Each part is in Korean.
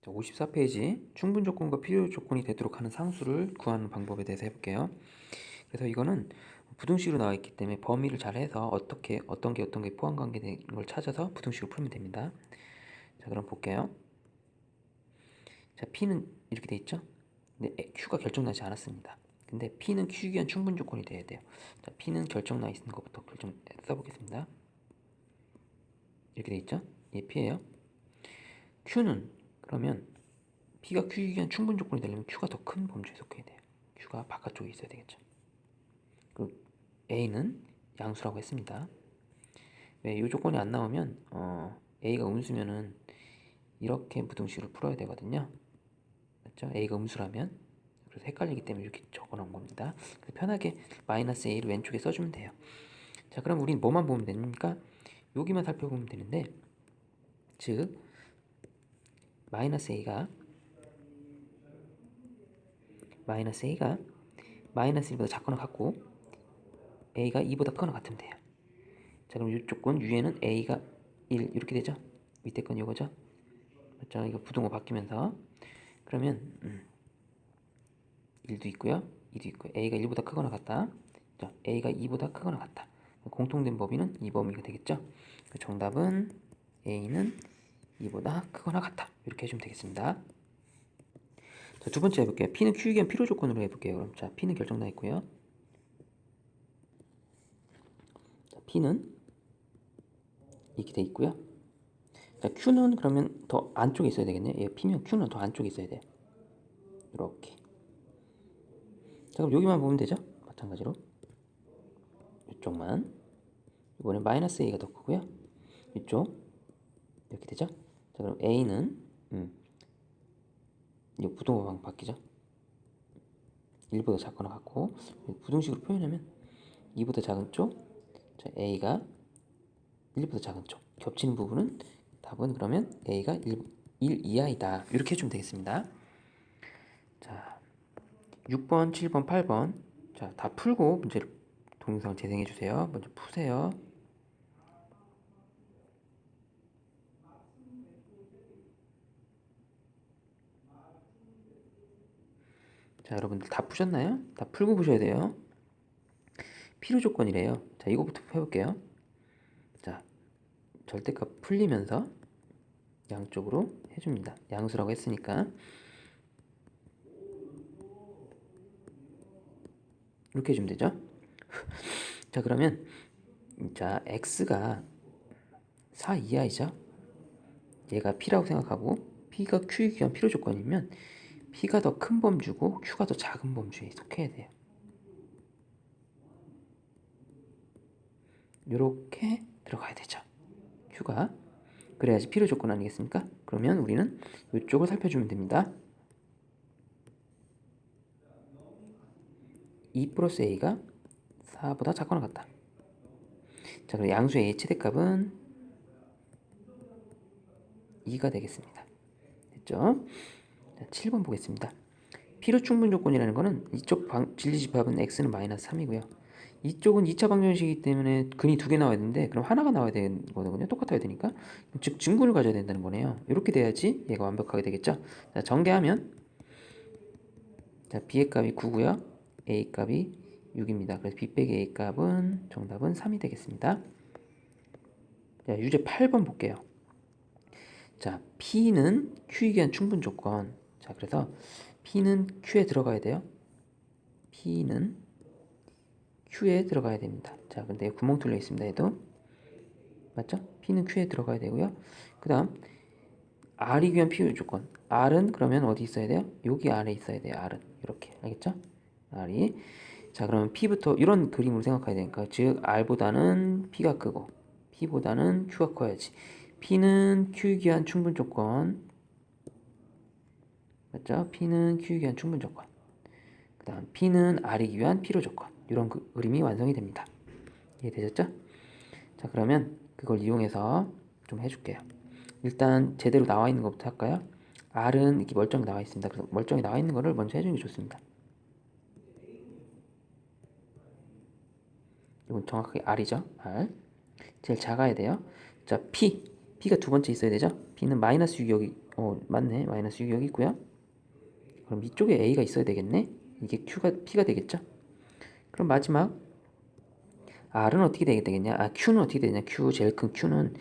자, 54페이지 충분 조건과 필요 조건이 되도록 하는 상수를 구하는 방법에 대해서 해볼게요. 그래서 이거는 부등식으로 나와 있기 때문에 범위를 잘 해서 어떻게 어떤 게 어떤 게 포함 관계된 걸 찾아서 부등식으로 풀면 됩니다. 자, 그럼 볼게요. 자, P는 이렇게 돼 있죠? 근데 Q가 결정나지 않았습니다. 근데 P는 Q에 위한 충분 조건이 돼야 돼요. 자, P는 결정나 있는 것부터 결정 써보겠습니다. 이렇게 돼 있죠? 얘 P예요. Q는 그러면 P가 Q에 위한 충분 조건이 되려면 Q가 더 큰 범주에 속해야 돼요. Q가 바깥쪽에 있어야 되겠죠. 그 A는 양수라고 했습니다. 왜 이 조건이 안 나오면 어, A가 음수면은 이렇게 부등식을 풀어야 되거든요. 맞죠? A가 음수라면 그래서 헷갈리기 때문에 이렇게 적어놓은 겁니다. 편하게 마이너스 A를 왼쪽에 써주면 돼요. 자, 그럼 우린 뭐만 보면 됩니까? 여기만 살펴보면 되는데 즉 마이너스 A가 마이너스 A가 마이너스 1보다 작거나 같고 A가 2보다 크거나 같으면 돼요. 자 그럼 이쪽은 U에는 A가 1 이렇게 되죠? 밑에 건 이거죠? 맞죠? 이거 부등호 바뀌면서 그러면 음, 1도 있고요 2도 있고요 A가 1보다 크거나 같다 자, A가 2보다 크거나 같다 공통된 범위는 이 범위가 되겠죠? 그 정답은 A는 2보다 크거나 같다 이렇게 해주면 되겠습니다 자, 두 번째 해볼게요 P는 Q에 의한 필요 조건으로 해볼게요 그럼 자 P는 결정 나 있고요 자, P는 이렇게 돼 있고요 자, Q는 그러면 더 안쪽에 있어야 되겠네요. 얘 P면 Q는 더 안쪽에 있어야 돼. 이렇게. 자, 그럼 여기만 보면 되죠? 마찬가지로. 이쪽만. 이번엔 마이너스 A가 더 크고요. 이쪽. 이렇게 되죠? 자, 그럼 A는, 음, 이 부등호 방 바뀌죠? 1보다 작거나 같고, 부등식으로 표현하면 2보다 작은 쪽, 자, A가 1보다 작은 쪽. 겹치는 부분은 답은 그러면 A가 1, 1 이하이다. 이렇게 해주면 되겠습니다. 자, 6번, 7번, 8번. 자, 다 풀고 문제를 동영상 재생해 주세요. 먼저 푸세요. 자, 여러분들 다 푸셨나요? 다 풀고 보셔야 돼요. 필요 조건이래요. 자, 이거부터 해볼게요. 자, 절대값 풀리면서 양쪽으로 해줍니다. 양수라고 했으니까 이렇게 해주면 되죠. 자 그러면 자 x가 4 이하이죠. 얘가 p라고 생각하고 p가 q에 기한 필요 조건이면 p가 더 큰 범주고 q가 더 작은 범주에 속해야 돼요. 이렇게 들어가야 되죠. q가 그래야지 필요 조건 아니겠습니까? 그러면 우리는 이쪽을 살펴주면 됩니다. 2 플러스 a가 4보다 작거나 같다. 자, 그럼 양수의 최대값은 2가 되겠습니다. 됐죠? 자, 7번 보겠습니다. 필요 충분 조건이라는 거는 이쪽 방, 진리 집합은 x는 마이너스 3이고요. 이쪽은 2차 방정식이기 때문에 근이 두 개 나와야 되는데 그럼 하나가 나와야 되는 거거든요. 똑같아야 되니까. 즉 증분을 가져야 된다는 거네요. 이렇게 돼야지 얘가 완벽하게 되겠죠. 자, 전개하면 자, b의 값이 9고요. a 값이 6입니다. 그래서 b 빼기 a 값은 정답은 3이 되겠습니다. 자, 유제 8번 볼게요. 자, p는 q에 대한 충분 조건. 자, 그래서 p는 q에 들어가야 돼요. p는 Q에 들어가야 됩니다. 자, 근데 구멍 뚫려 있습니다. 얘도. 맞죠? P는 Q에 들어가야 되고요. 그 다음, R이 귀한 필요 조건. R은 그러면 어디 있어야 돼요? 여기 아래 있어야 돼요. R은. 이렇게. 알겠죠? R이. 자, 그러면 P부터 이런 그림으로 생각해야 되니까. 즉, R보다는 P가 크고, P보다는 Q가 커야지. P는 Q에 귀한 충분 조건. 맞죠? P는 Q에 귀한 충분 조건. 그 다음, P는 R이 위한 필요 조건. 이런 그, 그림이 완성이 됩니다. 이해되셨죠? 자 그러면 그걸 이용해서 좀 해줄게요. 일단 제대로 나와 있는 것부터 할까요? R은 이렇게 멀쩡히 나와 있습니다. 그래서 멀쩡히 나와 있는 거를 먼저 해주는 게 좋습니다. 이건 정확하게 R이죠. R. 제일 작아야 돼요. 자, P. P가 두 번째 있어야 되죠. P는 마이너스 6이 여기 어 맞네 마이너스 6이 여기 있고요 그럼 이쪽에 a가 있어야 되겠네? 이게 q가 p가 되겠죠? 그럼 마지막. R은 어떻게 되게 되겠냐? 아 q는 어떻게 되냐? Q 제일 큰 q는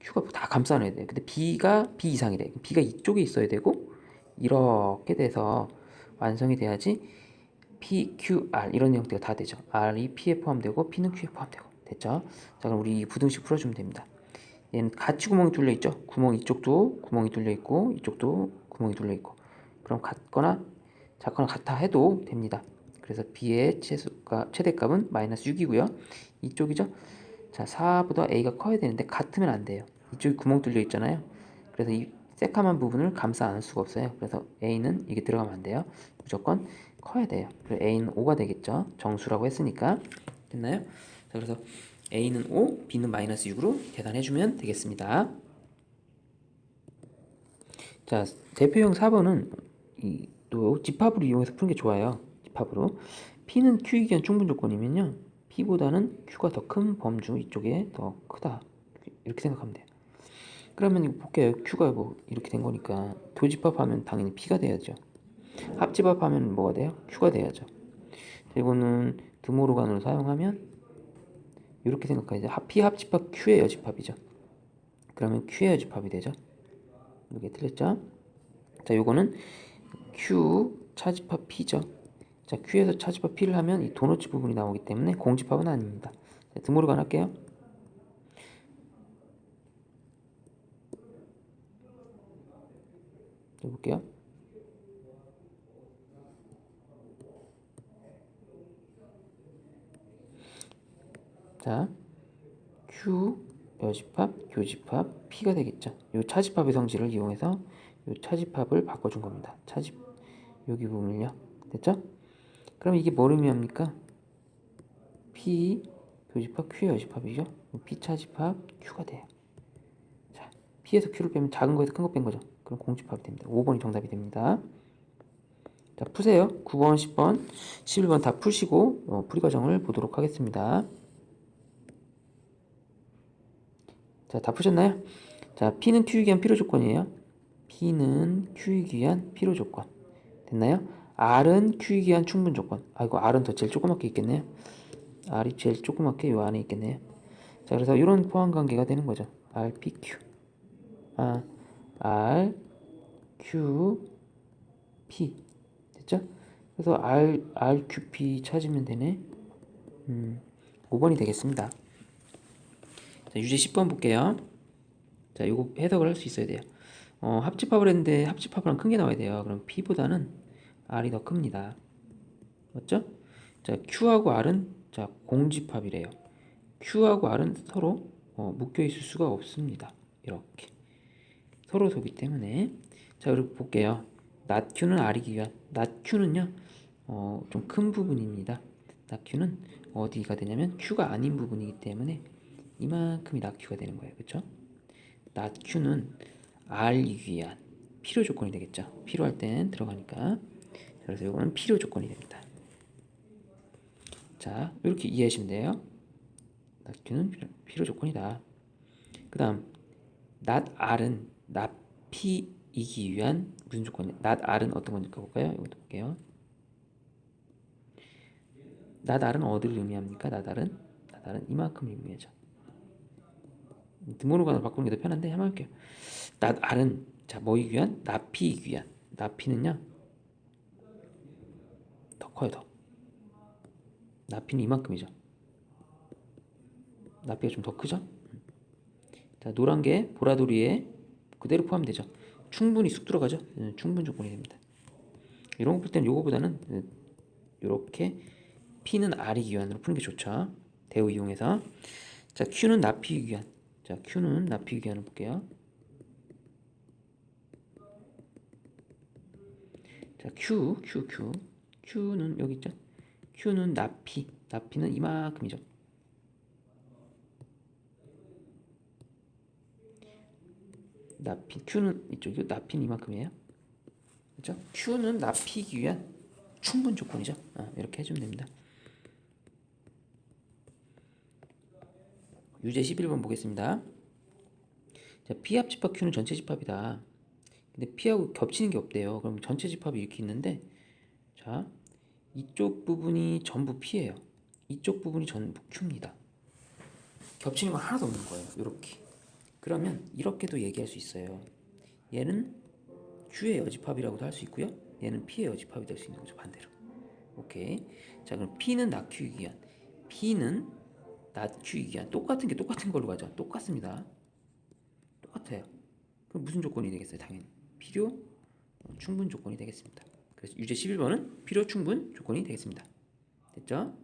q가 다 감싸놔야 돼요 근데 b가 b 이상이 돼. B가 이쪽에 있어야 되고 이렇게 돼서 완성이 돼야지 p, q, r 이런 형태가 다 되죠. R이 p에 포함되고 p는 q에 포함되고. 됐죠? 자 그럼 우리 이 부등식 풀어주면 됩니다. 얘는 같이 구멍이 뚫려 있죠. 구멍 이쪽도 구멍이 뚫려 있고 이쪽도 구멍이 뚫려 있고. 그럼 같거나 작거나 같아 해도 됩니다. 그래서 b의 최소가 최대값은 마이너스 6이고요. 이쪽이죠. 자, 4보다 a가 커야 되는데 같으면 안 돼요. 이쪽이 구멍 뚫려 있잖아요. 그래서 이 새까만 부분을 감싸 안을 수가 없어요. 그래서 a는 이게 들어가면 안 돼요. 무조건 커야 돼요. 그래서 a는 5가 되겠죠. 정수라고 했으니까 됐나요? 자, 그래서 a는 5, b는 마이너스 6으로 계산해주면 되겠습니다. 자, 대표형 4번은 이, 또 집합을 이용해서 푸는 게 좋아요. 집합으로. p는 q이기 위한 충분 조건이면요. p보다는 q가 더 큰 범주 이쪽에 더 크다. 이렇게 생각하면 돼요. 그러면 이거 볼게요. q가 뭐 이렇게 된 거니까 교집합하면 당연히 p가 돼야죠. 합집합하면 뭐가 돼요? q가 돼야죠. 이거는 드모르간으로 사용하면 이렇게 생각하죠. P 합집합 Q의 여집합이죠. 그러면 Q의 여집합이 되죠. 이게 틀렸죠? 자, 요거는 Q 차집합 P죠. 자, Q에서 차집합 P를 하면 이 도너츠 부분이 나오기 때문에 공집합은 아닙니다. 자, 드모르간 할게요. 자, 볼게요. 자, Q 여집합, 교집합, P가 되겠죠. 이 차집합의 성질을 이용해서 이 차집합을 바꿔준 겁니다. 차집 여기 부분을요. 됐죠? 그럼 이게 뭘 의미합니까? P 교집합, Q 여집합이죠. P 차집합, Q가 돼요. 자, P에서 Q를 빼면 작은 거에서 큰 거 뺀 거죠. 그럼 공집합이 됩니다. 5번이 정답이 됩니다. 자, 푸세요. 9번, 10번, 11번 다 푸시고 어, 풀이 과정을 보도록 하겠습니다. 자, 다 푸셨나요? 자, P는 Q이기 위한 필요 조건이에요. P는 Q이기 위한 필요 조건. 됐나요? R은 Q이기 위한 충분 조건. 아이고, R은 더 제일 조그맣게 있겠네요. R이 제일 조그맣게 요 안에 있겠네요. 자, 그래서 이런 포함 관계가 되는 거죠. R, P, Q. 아, R, Q, P. 됐죠? 그래서 R, R, Q, P 찾으면 되네. 음, 5번이 되겠습니다. 자, 유제 10번 볼게요. 자, 요거 해석을 할 수 있어야 돼요. 어, 합집합을 했는데 합집합이랑 큰 게 나와야 돼요. 그럼 P보다는 R이 더 큽니다. 맞죠? 자, Q하고 R은 자, 공집합이래요. Q하고 R은 서로 어, 묶여 있을 수가 없습니다. 이렇게. 서로 속이 때문에 자, 그리고 볼게요. 낮 Q는 R이기 위한 낮 Q는요. 어, 좀 큰 부분입니다. 낮 Q는 어디가 되냐면 Q가 아닌 부분이기 때문에 이만큼이 낮 Q가 되는 거예요. 그렇죠? 낮 Q는 R이기 위한 필요 조건이 되겠죠. 필요할 땐 들어가니까. 그래서 이거는 필요 조건이 됩니다. 자, 이렇게 이해하시면 돼요. 낮 Q는 필요, 필요 조건이다. 그 다음, 낮 R은 낮 P이기 위한 무슨 조건이? 낮 R은 어떤 건지 볼까요? 이것도 볼게요. 낮 R은 어디를 의미합니까? 낮 R은 이만큼 의미하죠. 등모르간으로 바꾸는 게 더 편한데 한번 할게요. 낮 R은 자 뭐이기 위한? 나피이기 위한. 나피는요 더 커요 더. 나피는 이만큼이죠. 나피가 좀 더 크죠? 자 노란 게 보라돌이에 그대로 포함되죠. 충분히 쑥 들어가죠. 네, 충분 조건이 됩니다. 이런 거 볼 때는 요거보다는 이렇게 P는 R이기 위한으로 푸는 게 좋죠. 대우 이용해서 자 Q는 나피이기 위한 자, Q는 납피 기한을 볼게요. 자, Q, Q, Q. Q는 여기 있죠? Q는 납피. 납피는 이만큼이죠. 납피. Q는 이쪽이고 납피는 이만큼이에요. 그렇죠? Q는 납피기 위한 충분 조건이죠. 아, 이렇게 해주면 됩니다. 유제 11번 보겠습니다. 자, P 합 집합 Q는 전체 집합이다. 근데 P하고 겹치는 게 없대요. 그럼 전체 집합이 이렇게 있는데 자 이쪽 부분이 전부 P예요. 이쪽 부분이 전부 Q입니다. 겹치는 건 하나도 없는 거예요. 이렇게. 그러면 이렇게도 얘기할 수 있어요. 얘는 Q의 여집합이라고도 할 수 있고요. 얘는 P의 여집합이 될 수 있는 거죠. 반대로. 오케이. 자 그럼 P는 위한 P는 낮 Q이기 위한 똑같은 게 똑같은 걸로 가죠. 똑같습니다. 똑같아요. 그럼 무슨 조건이 되겠어요? 당연히 필요 어, 충분 조건이 되겠습니다. 그래서 유제 11번은 필요 충분 조건이 되겠습니다. 됐죠?